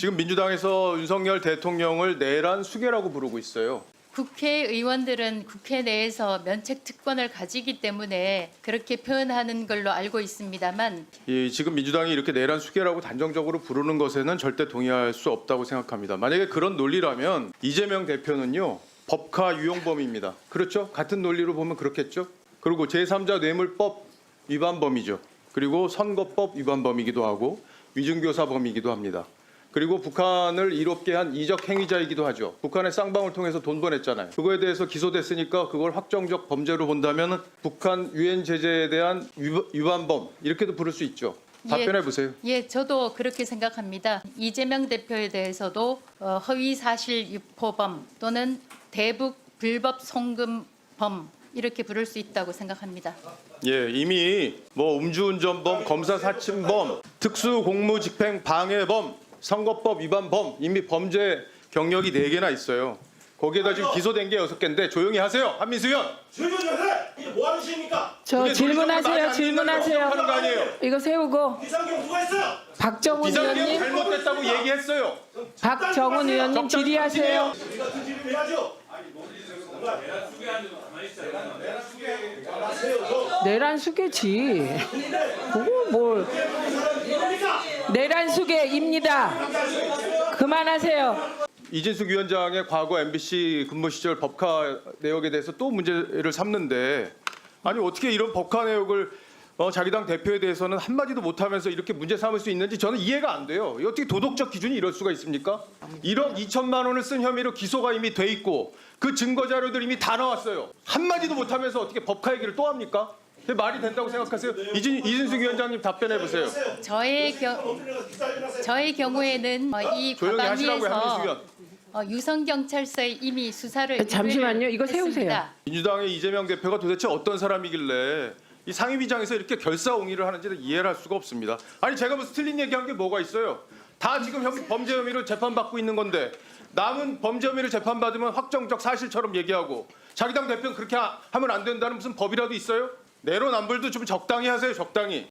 지금 민주당에서 윤석열 대통령을 내란 수계라고 부르고 있어요. 국회의원들은 국회 내에서 면책 특권을 가지기 때문에 그렇게 표현하는 걸로 알고 있습니다만 이 지금 민주당이 이렇게 내란 수계라고 단정적으로 부르는 것에는 절대 동의할 수 없다고 생각합니다. 만약에 그런 논리라면 이재명 대표는요 법카 유용범입니다. 그렇죠? 같은 논리로 보면 그렇겠죠? 그리고 제3자 뇌물법 위반범이죠. 그리고 선거법 위반범이기도 하고 위증교사범이기도 합니다. 그리고 북한을 이롭게 한 이적 행위자이기도 하죠. 북한의 쌍방을 통해서 돈 보냈잖아요. 그거에 대해서 기소됐으니까 그걸 확정적 범죄로 본다면 북한 유엔 제재에 대한 위- 위반범 이렇게도 부를 수 있죠. 답변해 보세요. 예, 저도 그렇게 생각합니다. 이재명 대표에 대해서도 어, 허위 사실 유포범 또는 대북 불법 송금범 이렇게 부를 수 있다고 생각합니다. 예, 이미 뭐 음주운전범, 검사 사침범, 특수공무집행 방해범, 선거법 위반범 이미 범죄 경력이 네 개나 있어요. 거기에다 지금 기소된 게 여섯 개인데 조용히 하세요, 한민수 의원. 질문 좀 해! 이게 뭐 하는 짓입니까? 저 그게 논리적으로 말이 질문하세요. 안 질문하세요. 하는 거 아니에요? 이거 세우고 비상경 누가 했어요? 박정훈 비상경 의원님, 잘못됐다고 얘기했어요. 박정훈 의원님 적당 질의하세요. 우리 같은 질문 해야죠. 내란 수계지. 그거 뭘? 내란 수계입니다. 그만하세요. 이진숙 위원장의 과거 MBC 근무 시절 법카 내역에 대해서 또 문제를 삼는데 아니 어떻게 이런 법카 내역을 어, 자기 당 대표에 대해서는 한마디도 못하면서 이렇게 문제 삼을 수 있는지 저는 이해가 안 돼요. 이 어떻게 도덕적 기준이 이럴 수가 있습니까? 1억 2천만 원을 쓴 혐의로 기소가 이미 돼 있고 그 증거 자료들이 이미 다 나왔어요. 한마디도 못하면서 어떻게 법카 얘기를 또 합니까? 그게 말이 된다고 생각하세요? 이진, 이진숙 위원장님 답변해 보세요. 저의 경 저의 경우에는 어, 이 조용히 과방 하시라고요, 한민수 위에서 위원. 어, 유성 경찰서에 이미 수사를 잠시만요. 이거 했습니다. 세우세요. 민주당의 이재명 대표가 도대체 어떤 사람이길래 이 상임위장에서 이렇게 결사옹위를 하는지는 이해를 할 수가 없습니다. 아니 제가 무슨 틀린 얘기한 게 뭐가 있어요? 다 지금 혐의, 범죄 혐의로 재판받고 있는 건데 남은 범죄 혐의로 재판받으면 확정적 사실처럼 얘기하고 자기 당 대표는 그렇게 하, 하면 안 된다는 무슨 법이라도 있어요? 내로남불도 좀 적당히 하세요 적당히.